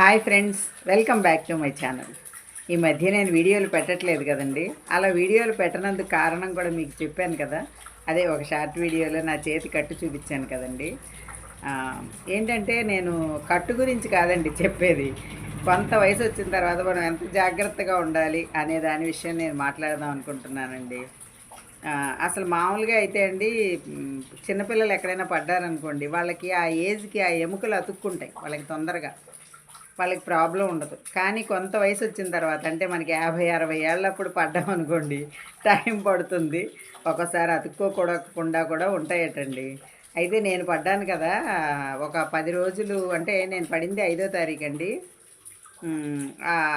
Hi friends welcome back to my channel. ఈ మధ్య నేను వీడియోలు పెట్టట్లేదు కదండి. అలా వీడియోలు పెట్టనందుకు కారణం కూడా మీకు చెప్పాను కదా. అదే ఒక షార్ట్ వీడియోలో నా చేతి కట్టు చూపించాను కదండి. ఏంటంటే నేను కట్టు గురించి కాదండి చెప్పేది. కొంత వయసు వచ్చిన తర్వాత మనం ఎంత జాగ్రత్తగా ఉండాలి అనే దాని విషయం నేను మాట్లాడదాం అనుకుంటున్నానండి. అసలు మామూలుగా అయితే అండి చిన్నపిల్లలు ఎక్కడైనా పడ్డారనుకోండి వాళ్ళకి ఆ ఏజ్కి ఆ ఎముకలు అతుక్కుంటాయి వాళ్ళకి తొందరగా. వాళ్ళకి ప్రాబ్లం ఉండదు. కానీ కొంత వయసు వచ్చిన తర్వాత అంటే మనకి యాభై అరవై ఏళ్ళప్పుడు పడ్డాం అనుకోండి టైం పడుతుంది. ఒకసారి అతుక్కోకూడకుండా కూడా ఉంటాయటండి. అయితే నేను పడ్డాను కదా ఒక పది రోజులు అంటే నేను పడింది ఐదో తారీఖు అండి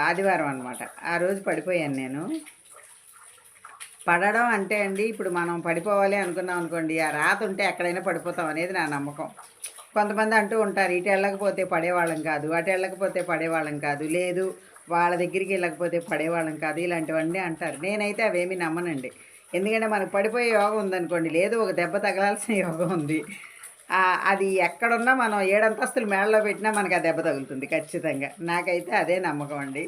ఆదివారం అనమాట ఆ రోజు పడిపోయాను నేను. పడడం అంటే అండి ఇప్పుడు మనం పడిపోవాలి అనుకున్నాం అనుకోండి ఆ రాత ఉంటే ఎక్కడైనా పడిపోతాం అనేది నా నమ్మకం. కొంతమంది అంటూ ఉంటారు ఇటు వెళ్ళకపోతే పడేవాళ్ళం కాదు అటు వెళ్ళకపోతే పడేవాళ్ళం కాదు లేదు వాళ్ళ దగ్గరికి వెళ్ళకపోతే పడేవాళ్ళం కాదు ఇలాంటివన్నీ అంటారు. నేనైతే అవేమీ నమ్మనండి. ఎందుకంటే మనకు పడిపోయే యోగం ఉందనుకోండి లేదు ఒక దెబ్బ తగలాల్సిన యోగం ఉంది. అది ఎక్కడున్నా మనం ఏడంతస్తులు మేడలో పెట్టినా మనకు ఆ దెబ్బ తగులుతుంది ఖచ్చితంగా. నాకైతే అదే నమ్మకం అండి.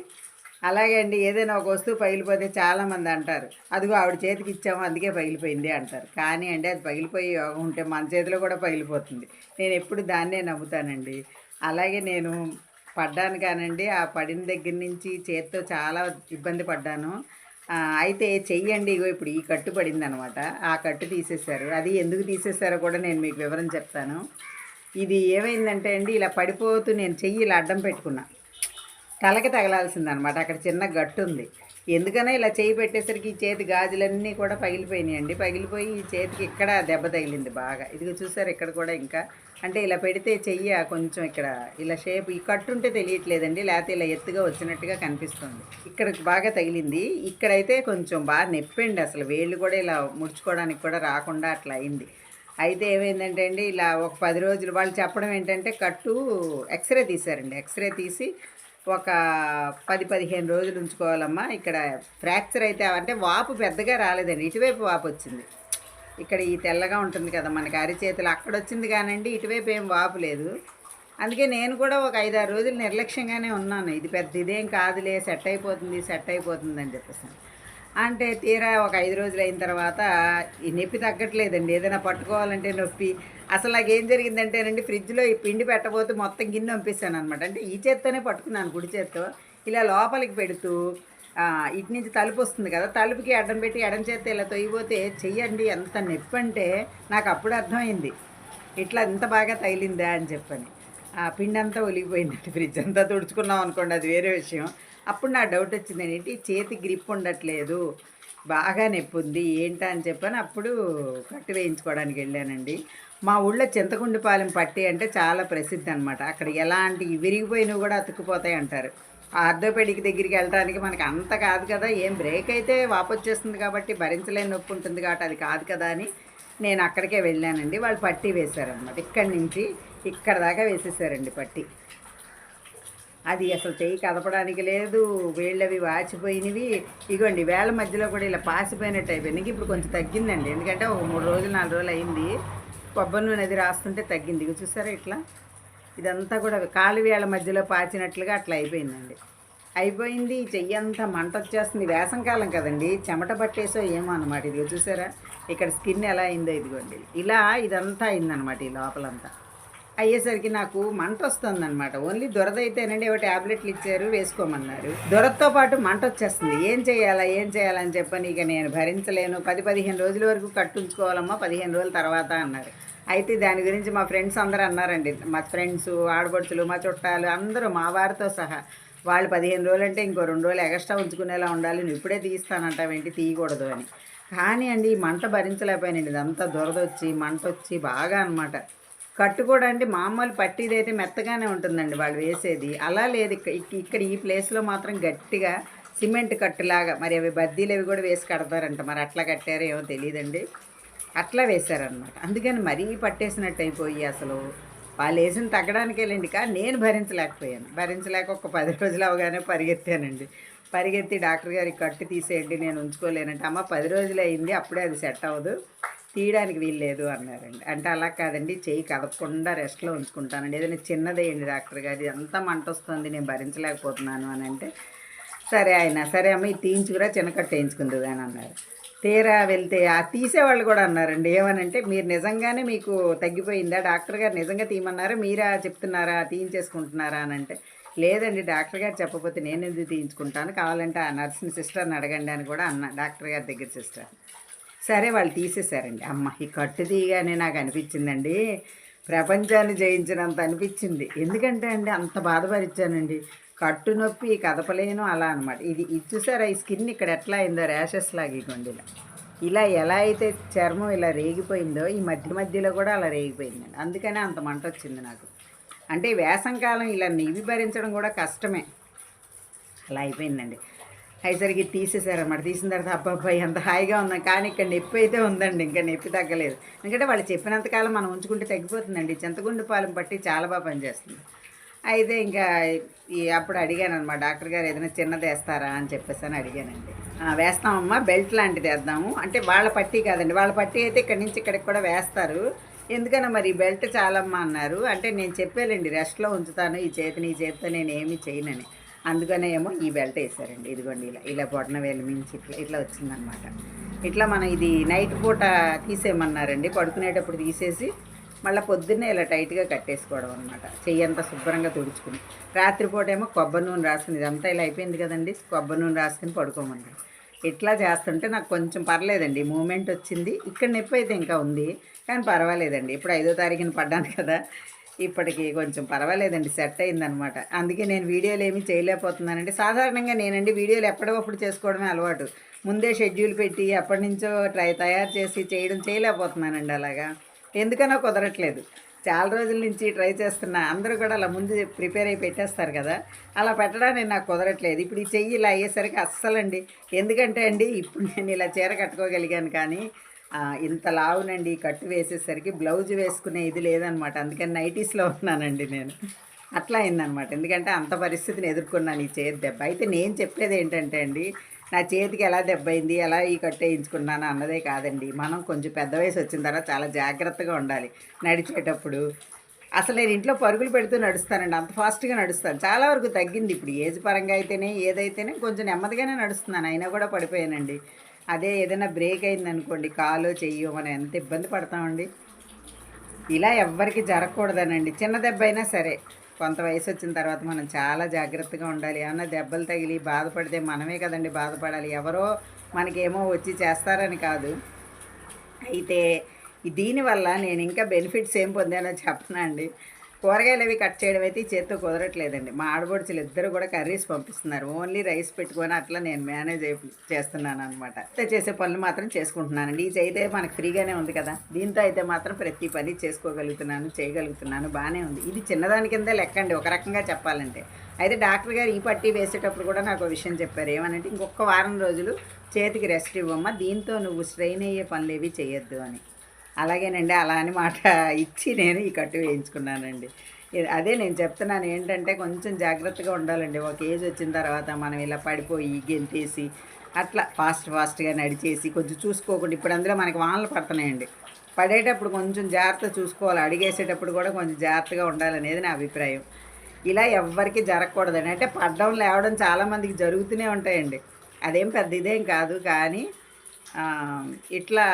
అలాగే అండి ఏదైనా ఒక వస్తువు పగిలిపోతే చాలామంది అంటారు. అదిగో ఆవిడ చేతికి ఇచ్చాము అందుకే పగిలిపోయింది అంటారు. కానీ అండి అది పగిలిపోయే యోగం ఉంటే మన చేతిలో కూడా పగిలిపోతుంది. నేను ఎప్పుడు దాన్నే నమ్ముతానండి. అలాగే నేను పడ్డాను కానండి ఆ పడిన దగ్గర నుంచి చేతితో చాలా ఇబ్బంది పడ్డాను. అయితే చెయ్యండి ఇగో ఇప్పుడు ఈ కట్టు పడింది అనమాట ఆ కట్టు తీసేశారు. అది ఎందుకు తీసేశారో కూడా నేను మీకు వివరం చెప్తాను. ఇది ఏమైందంటే అండి ఇలా పడిపోతూ నేను చెయ్యి ఇలా అడ్డం పెట్టుకున్నా. తలకి తగలాల్సింది అనమాట అక్కడ చిన్న గట్టు ఉంది ఎందుకనే ఇలా చేయి పెట్టేసరికి ఈ చేతి గాజులన్నీ కూడా పగిలిపోయినాయి అండి పగిలిపోయి ఈ చేతికి ఇక్కడ దెబ్బ తగిలింది బాగా. ఇదిగో చూసారు ఇక్కడ కూడా ఇంకా. అంటే ఇలా పెడితే చెయ్యి కొంచెం ఇక్కడ ఇలా షేప్ ఈ కట్టు ఉంటే తెలియట్లేదండి. లేకపోతే ఇలా ఎత్తుగా వచ్చినట్టుగా కనిపిస్తుంది. ఇక్కడ బాగా తగిలింది. ఇక్కడైతే కొంచెం బాగా నొప్పండి అసలు. వేళ్ళు కూడా ఇలా ముడుచుకోవడానికి కూడా రాకుండా అట్లా అయింది. అయితే ఏమైందంటే అండి ఇలా ఒక పది రోజులు వాళ్ళు చెప్పడం ఏంటంటే కట్టు ఎక్స్రే తీశారండి. ఎక్స్రే తీసి ఒక పది పదిహేను రోజులు ఉంచుకోవాలమ్మా. ఇక్కడ ఫ్రాక్చర్ అయితే అంటే వాపు పెద్దగా రాలేదండి. ఇటువైపు వాపు వచ్చింది. ఇక్కడ ఈ తెల్లగా ఉంటుంది కదా మనకి అరిచేతులు. అక్కడ వచ్చింది కానండి ఇటువైపు ఏం వాపు లేదు. అందుకే నేను కూడా ఒక ఐదారు రోజులు నిర్లక్ష్యంగానే ఉన్నాను. ఇది పెద్ద ఇదేం కాదులే సెట్ అయిపోతుంది సెట్ అయిపోతుంది అని చెప్పేసి. అంటే తీరా ఒక ఐదు రోజులు అయిన తర్వాత ఈ నొప్పి తగ్గట్లేదండి. ఏదైనా పట్టుకోవాలంటే నొప్పి. అసలు నాకు ఏం జరిగిందంటేనండి ఫ్రిడ్జ్లో ఈ పిండి పెట్టబోతే మొత్తం గిన్నె పంపిస్తాను అనమాట అంటే ఈ చేత్తోనే పట్టుకున్నాను గుడి చేత్తో. ఇలా లోపలికి పెడుతూ ఇటు నుంచి తలుపు వస్తుంది కదా తలుపుకి అడ్డం పెట్టి ఎడం చేత ఇలా తొయ్యిపోతే చెయ్యండి ఎంత నొప్పి అంటే నాకు అప్పుడు అర్థమైంది. ఇట్లా ఎంత బాగా తగిలిందా అని చెప్పని. ఆ పిండి అంతా ఒలిగిపోయిందండి ఫ్రిడ్జ్ అంతా తుడుచుకున్నాం అనుకోండి అది వేరే విషయం. అప్పుడు నా డౌట్ వచ్చింది ఏంటి? చేతి గ్రిప్ ఉండట్లేదు బాగా నొప్పి ఉంది ఏంటా అని చెప్పని అప్పుడు కట్టు వేయించుకోవడానికి వెళ్ళానండి. మా ఊళ్ళో చింతకుండిపాలెం పట్టి అంటే చాలా ప్రసిద్ధి అనమాట అక్కడ ఎలాంటి విరిగిపోయినవి కూడా అతుక్కుపోతాయి అంటారు. ఆ ఆర్థోపెడిక్ దగ్గరికి వెళ్ళడానికి మనకి అంత కాదు కదా ఏం బ్రేక్ అయితే వాపొచ్చేస్తుంది కాబట్టి భరించలేని నొప్పి ఉంటుంది కాబట్టి అది కాదు కదా అని నేను అక్కడికే వెళ్ళానండి. వాళ్ళు పట్టి వేశారనమాట ఇక్కడి నుంచి ఇక్కడ దాకా వేసేసారండి పట్టి. అది అసలు చెయ్యి కదపడానికి లేదు. వేళ్ళవి వాచిపోయినవి. ఇగోండి వేళ్ళ మధ్యలో కూడా ఇలా పాసిపోయినట్టు అయిపోయింది ఇప్పుడు కొంచెం తగ్గిందండి. ఎందుకంటే ఒక మూడు రోజులు నాలుగు రోజులు అయింది. కొబ్బరి నూనె అది రాస్తుంటే తగ్గింది. ఇక చూసారా ఇట్లా? ఇదంతా కూడా కాలు వేళ్ళ మధ్యలో పాచినట్లుగా అట్లా అయిపోయిందండి. అయిపోయింది. చెయ్యి అంతా మంట వచ్చేస్తుంది. వేసంకాలం కదండి. చెమట పట్టేసో ఏమో అనమాట ఇదిగో చూసారా? ఇక్కడ స్కిన్ ఎలా అయిందో ఇదిగోండి. ఇలా ఇదంతా అయిందనమాట ఈ లోపలంతా. అయ్యేసరికి నాకు మంట వస్తుంది అనమాట ఓన్లీ దురద అయితేనండి ఏవో ట్యాబ్లెట్లు ఇచ్చారు వేసుకోమన్నారు. దురదతో పాటు మంట వచ్చేస్తుంది. ఏం చేయాలా ఏం చేయాలని చెప్పని ఇక నేను భరించలేను. పది పదిహేను రోజుల వరకు కట్టుంచుకోవాలమ్మా పదిహేను రోజుల తర్వాత అన్నారు. అయితే దాని గురించి మా ఫ్రెండ్స్ అందరూ అన్నారండి. మా ఫ్రెండ్స్ ఆడపడుచులు మా చుట్టాలు అందరూ మా వారితో సహా వాళ్ళు పదిహేను రోజులు అంటే ఇంకో రెండు రోజులు ఎక్స్ట్రా ఉంచుకునేలా ఉండాలి. నువ్వు ఇప్పుడే తీస్తానంటావేంటి? తీయకూడదు అని. కానీ అండి ఈ మంట భరించలేకపోయానండి. ఇదంతా దురద వచ్చి మంట వచ్చి బాగా అనమాట కట్టు కూడా అంటే మామూలు పట్టిది అయితే మెత్తగానే ఉంటుందండి వాళ్ళు వేసేది. అలా లేదు. ఇక్కడ ఈ ప్లేస్లో మాత్రం గట్టిగా సిమెంట్ కట్టులాగా మరి అవి బద్దీలు అవి కూడా వేసి కడతారంట. మరి అట్లా కట్టారో ఏమో తెలియదండి అట్లా వేశారనమాట అందుకని మరీ పట్టేసినట్టు అయిపోయి అసలు. వాళ్ళు వేసిన తగ్గడానికి వెళ్ళండి కానీ నేను భరించలేకపోయాను. భరించలేక ఒక పది రోజులు అవగానే పరిగెత్తానండి. పరిగెత్తి డాక్టర్ గారికి కట్టు తీసేయండి నేను ఉంచుకోలేనంటే. అమ్మ పది రోజులు అయింది అప్పుడే అది సెట్ అవ్వదు. తీయడానికి వీల్లేదు అన్నారండి. అంటే అలా కాదండి చేయి కదపకుండా రెస్ట్లో ఉంచుకుంటానండి. ఏదైనా చిన్నదేయండి డాక్టర్ గారు అంతా మంట వస్తుంది నేను భరించలేకపోతున్నాను అని అంటే సరే ఆయన సరే అమ్మ ఇది తీయించుకురా చిన్నకట్టు వేయించుకుంది అని అన్నారు. తీరా వెళ్తే ఆ తీసేవాళ్ళు కూడా అన్నారండి. ఏమనంటే మీరు నిజంగానే మీకు తగ్గిపోయిందా? డాక్టర్ గారు నిజంగా తీయమన్నారా? మీరా చెప్తున్నారా? తీయించేసుకుంటున్నారా అని అంటే లేదండి డాక్టర్ గారు చెప్పకపోతే నేను ఎందుకు తీయించుకుంటాను? కావాలంటే ఆ నర్సింగ్ సిస్టర్ని అడగండి అని కూడా అన్న డాక్టర్ గారి దగ్గర సిస్టర్. సరే వాళ్ళు తీసేశారండి. అమ్మ ఈ కట్టు తీయగానే నాకు అనిపించిందండి. ప్రపంచాన్ని జయించినంత అనిపించింది. ఎందుకంటే అండి అంత బాధపరిచానండి కట్టు నొప్పి కదపలేను అలా అనమాట ఇది ఇది చూసారా ఈ స్కిన్ ఇక్కడ ఎట్లా అయిందో ర్యాషెస్ లాగా ఇవ్వండి ఇలా ఇలా ఎలా అయితే చర్మం ఇలా రేగిపోయిందో ఈ మధ్య మధ్యలో కూడా అలా రేగిపోయిందండి. అందుకనే అంత మంట వచ్చింది నాకు. అంటే వేసంకాలం ఇలా నివి భరించడం కూడా కష్టమే. అలా అయిపోయిందండి. అయ్యేసరికి తీసేశారన్నమాట. తీసిన తర్వాత అబ్బాబ్బాయి అంత హాయిగా ఉన్నాం కానీ ఇక్కడ నొప్పి అయితే ఉందండి ఇంకా నొప్పి తగ్గలేదు. ఎందుకంటే వాళ్ళు చెప్పినంతకాలం మనం ఉంచుకుంటే తగ్గిపోతుందండి. చింతగుండు పాలెం పట్టి చాలా బాగా పనిచేస్తుంది. అయితే ఇంకా ఈ అప్పుడు అడిగాను అనమాట డాక్టర్ గారు ఏదైనా చిన్నది వేస్తారా? అని చెప్పేసి అని అడిగానండి. వేస్తామమ్మా బెల్ట్ లాంటిది వేద్దాము. అంటే వాళ్ళ పట్టీ కాదండి వాళ్ళ పట్టీ అయితే ఇక్కడి నుంచి ఇక్కడికి కూడా వేస్తారు. ఎందుకన్నా మరి ఈ బెల్ట్ చాలమ్మా అన్నారు. అంటే నేను చెప్పాలండి రెస్ట్లో ఉంచుతాను ఈ చేతిని ఈ చేతితో నేను ఏమీ చేయనని. అందుకనే ఏమో ఈ బెల్ట్ వేసారండి. ఇదిగోండి ఇలా ఇలా బొటన వేలు మించి ఇట్లా ఇట్లా వచ్చిందనమాట. ఇట్లా మనం ఇది నైట్ పూట తీసేయమన్నారండి. పడుకునేటప్పుడు తీసేసి మళ్ళీ పొద్దున్నే ఇలా టైట్గా కట్టేసుకోవడం అనమాట. చెయ్యంతా శుభ్రంగా తుడుచుకుని. రాత్రిపూట ఏమో కొబ్బరి నూనె రాసుకుని ఇదంతా ఇలా అయిపోయింది కదండి. కొబ్బరి నూనె రాసుకుని పడుకోమన్నారు ఇట్లా చేస్తుంటే నాకు కొంచెం పర్లేదండి. మూమెంట్ వచ్చింది. ఇక్కడ నొప్పి అయితే ఇంకా ఉంది. కానీ పర్వాలేదండి. ఇప్పుడు ఐదో తారీఖున పడ్డాను కదా. ఇప్పటికి కొంచెం పర్వాలేదండి సెట్ అయిందనమాట. అందుకే నేను వీడియోలు ఏమీ చేయలేకపోతున్నానండి. సాధారణంగా నేనండి వీడియోలు ఎప్పటికప్పుడు చేసుకోవడమే అలవాటు. ముందే షెడ్యూల్ పెట్టి ఎప్పటి నుంచో ట్రై తయారు చేసి చేయడం చేయలేకపోతున్నానండి అలాగా. ఎందుకనో కుదరట్లేదు. చాలా రోజుల నుంచి ట్రై చేస్తున్నా. అందరూ కూడా అలా ముందు ప్రిపేర్ అయి పెట్టేస్తారు కదా. అలా పెట్టడానికి నాకు కుదరట్లేదు. ఇప్పుడు ఈ చెయ్యి ఇలా అయ్యేసరికి అస్సలండి. ఎందుకంటే అండి ఇప్పుడు నేను ఇలా చీర కట్టుకోగలిగాను కానీ ఇంత లావునండి ఈ కట్టు వేసేసరికి బ్లౌజ్ వేసుకునే ఇది లేదనమాట. అందుకని నైటీస్లో ఉన్నానండి నేను. అట్లా అయిందనమాట. ఎందుకంటే అంత పరిస్థితిని ఎదుర్కొన్నాను ఈ చేతి దెబ్బ. అయితే నేను చెప్పేది ఏంటంటే అండి నా చేతికి ఎలా దెబ్బ అయింది ఎలా ఈ కట్టు వేయించుకున్నాను అన్నదే కాదండి. మనం కొంచెం పెద్ద వయసు వచ్చిన తర్వాత చాలా జాగ్రత్తగా ఉండాలి నడిచేటప్పుడు. అసలు నేను ఇంట్లో పరుగులు పెడుతూ నడుస్తానండి. అంత ఫాస్ట్గా నడుస్తాను. చాలా వరకు తగ్గింది ఇప్పుడు. ఏజ్ పరంగా అయితేనే ఏదైతేనే కొంచెం నెమ్మదిగానే నడుస్తున్నాను. అయినా కూడా పడిపోయానండి. అదే ఏదైనా బ్రేక్ అయిందనుకోండి కాలు కాలో చెయ్యో మనం ఎంత ఇబ్బంది పడతామండి? ఇలా ఎవ్వరికి జరగకూడదనండి. చిన్న దెబ్బ అయినా సరే కొంత వయసు వచ్చిన తర్వాత మనం చాలా జాగ్రత్తగా ఉండాలి. ఏమన్నా దెబ్బలు తగిలి బాధపడితే మనమే కదండి బాధపడాలి. ఎవరో మనకేమో వచ్చి చేస్తారని కాదు. అయితే దీనివల్ల నేను ఇంకా బెనిఫిట్స్ ఏం పొందానో చెప్పనా అండి కూరగాయలు అవి కట్ చేయడం అయితే ఈ చేత్తో కుదరట్లేదండి. మా ఆడబడుచులు ఇద్దరు కూడా కర్రీస్ పంపిస్తున్నారు. ఓన్లీ రైస్ పెట్టుకొని అట్లా నేను మేనేజ్ అయి చేస్తున్నాను అనమాట చేసే పనులు మాత్రం చేసుకుంటున్నానండి. ఇది అయితే మనకు ఫ్రీగానే ఉంది కదా. దీంతో అయితే మాత్రం ప్రతి పని చేసుకోగలుగుతున్నాను చేయగలుగుతున్నాను బాగానే ఉంది. ఇది చిన్నదాని కింద లెక్కండి. ఒక రకంగా చెప్పాలంటే. అయితే డాక్టర్ గారు ఈ పట్టీ వేసేటప్పుడు కూడా నాకు ఒక విషయం చెప్పారు. ఏమనంటే ఇంకొక వారం రోజులు చేతికి రెస్ట్ ఇవ్వమ్మా. దీంతో నువ్వు స్ట్రెయిన్ అయ్యే పనులు ఏవి చేయొద్దు అని. అలాగేనండి అలా అని మాట ఇచ్చి నేను ఈ కట్టు వేయించుకున్నానండి. అదే నేను చెప్తున్నాను ఏంటంటే కొంచెం జాగ్రత్తగా ఉండాలండి. ఒక ఏజ్ వచ్చిన తర్వాత మనం ఇలా పడిపోయి గెంతేసి అట్లా ఫాస్ట్ ఫాస్ట్గా నడిచేసి కొంచెం చూసుకోకుండా ఇప్పుడు అందులో మనకి వానలు పడుతున్నాయండి. పడేటప్పుడు కొంచెం జాగ్రత్త చూసుకోవాలి. అడిగేసేటప్పుడు కూడా కొంచెం జాగ్రత్తగా ఉండాలనేది నా అభిప్రాయం. ఇలా ఎవ్వరికి జరగకూడదండి. అంటే పడ్డం లేవడం చాలామందికి జరుగుతూనే ఉంటాయండి. అదేం పెద్ద ఇదేం కాదు కానీ ఇట్లా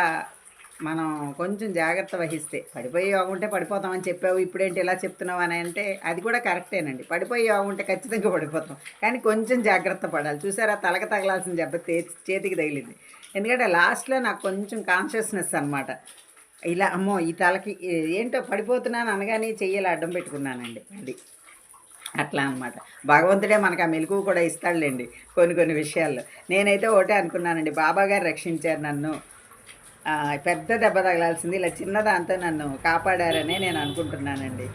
మనం కొంచెం జాగ్రత్త వహిస్తే పడిపోయి యోగ ఉంటే పడిపోతామని చెప్పావు ఇప్పుడేంటి ఇలా చెప్తున్నావు అని అంటే అది కూడా కరెక్టేనండి. పడిపోయి యోగ ఉంటే ఖచ్చితంగా పడిపోతాం. కానీ కొంచెం జాగ్రత్త పడాలి. చూసారా తలక తగలాల్సిన దెబ్బ తే- చేతికి తగిలింది. ఎందుకంటే లాస్ట్లో నాకు కొంచెం కాన్షియస్నెస్ అనమాట ఇలా అమ్మో ఈ తలకి ఏంటో పడిపోతున్నాను అనగానే చెయ్యాలి అడ్డం పెట్టుకున్నానండి. అది. అట్లా అనమాట భగవంతుడే మనకు ఆ మెలకు కూడా ఇస్తాడులేండి కొన్ని కొన్ని విషయాల్లో. నేనైతే ఒకటే అనుకున్నానండి బాబా గారు రక్షించారు నన్ను. పెద్ద దెబ్బ తగలాల్సింది. ఇలా చిన్న దాంతో నన్ను కాపాడారనే నేను అనుకుంటున్నానండి.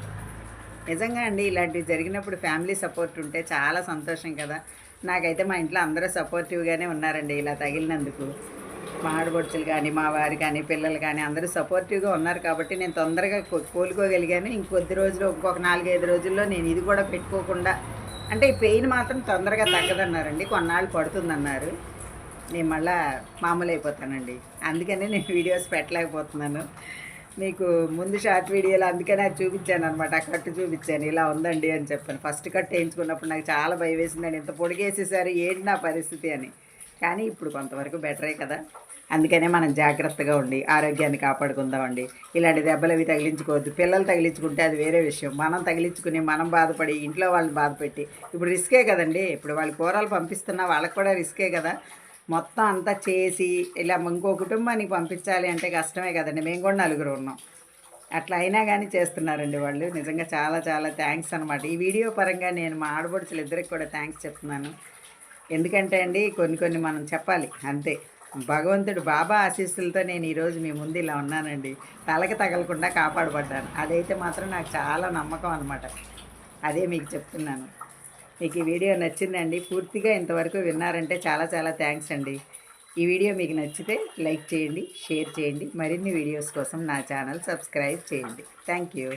నిజంగా అండి ఇలాంటివి జరిగినప్పుడు ఫ్యామిలీ సపోర్ట్ ఉంటే చాలా సంతోషం కదా. నాకైతే మా ఇంట్లో అందరూ సపోర్టివ్గానే ఉన్నారండి ఇలా తగిలినందుకు. మా ఆడబడుచులు కానీ మా వారు కానీ పిల్లలు కానీ అందరూ సపోర్టివ్గా ఉన్నారు కాబట్టి నేను తొందరగా కోలుకోగలిగాను. ఇంకొద్ది రోజులు ఇంకొక నాలుగైదు రోజుల్లో నేను ఇది కూడా పెట్టుకోకుండా అంటే ఈ పెయిన్ మాత్రం తొందరగా తగ్గదన్నారండి. కొన్నాళ్ళు పడుతుందన్నారు. నేను మళ్ళా మామూలు అయిపోతానండి. అందుకనే నేను వీడియోస్ పెట్టలేకపోతున్నాను. మీకు ముందు షార్ట్ వీడియోలో అందుకనే అది చూపించాను అనమాట ఆ కట్టు చూపించాను. ఇలా ఉందండి అని చెప్పాను. ఫస్ట్ కట్ వేయించుకున్నప్పుడు నాకు చాలా భయం వేసిందండి ఇంత పొడిగేసేసారు ఏంటి నా పరిస్థితి అని. కానీ ఇప్పుడు కొంతవరకు బెటరే కదా. అందుకనే మనం జాగ్రత్తగా ఉండి ఆరోగ్యాన్ని కాపాడుకుందామండి. ఇలాంటి దెబ్బలు అవి తగిలించుకోవద్దు. పిల్లలు తగిలించుకుంటే అది వేరే విషయం. మనం తగిలించుకుని మనం బాధపడి ఇంట్లో వాళ్ళని బాధపెట్టి ఇప్పుడు రిస్కే కదండి. ఇప్పుడు వాళ్ళు కూరలు పంపిస్తున్నా వాళ్ళకి కూడా రిస్కే కదా. మొత్తం అంతా చేసి ఇలా ఇంకో కుటుంబానికి పంపించాలి అంటే కష్టమే కదండి. మేము కూడా నలుగురు ఉన్నాం. అట్లా అయినా కానీ చేస్తున్నారండి వాళ్ళు. నిజంగా చాలా చాలా థ్యాంక్స్ అనమాట ఈ వీడియో పరంగా నేను మా ఆడపడుచులు ఇద్దరికి కూడా థ్యాంక్స్ చెప్తున్నాను. ఎందుకంటే అండి కొన్ని కొన్ని మనం చెప్పాలి. అంతే. భగవంతుడు బాబా ఆశీస్సులతో నేను ఈరోజు మీ ముందు ఇలా ఉన్నానండి. తలకి తగలకుండా కాపాడబడ్డాను. అదైతే మాత్రం నాకు చాలా నమ్మకం అనమాట అదే మీకు చెప్తున్నాను. మీకు ఈ వీడియో నచ్చిందండి పూర్తిగా ఇంతవరకు విన్నారంటే చాలా చాలా థ్యాంక్స్ అండి. ఈ వీడియో మీకు నచ్చితే లైక్ చేయండి షేర్ చేయండి మరిన్ని వీడియోస్ కోసం నా ఛానల్ సబ్స్క్రైబ్ చేయండి. Thank you.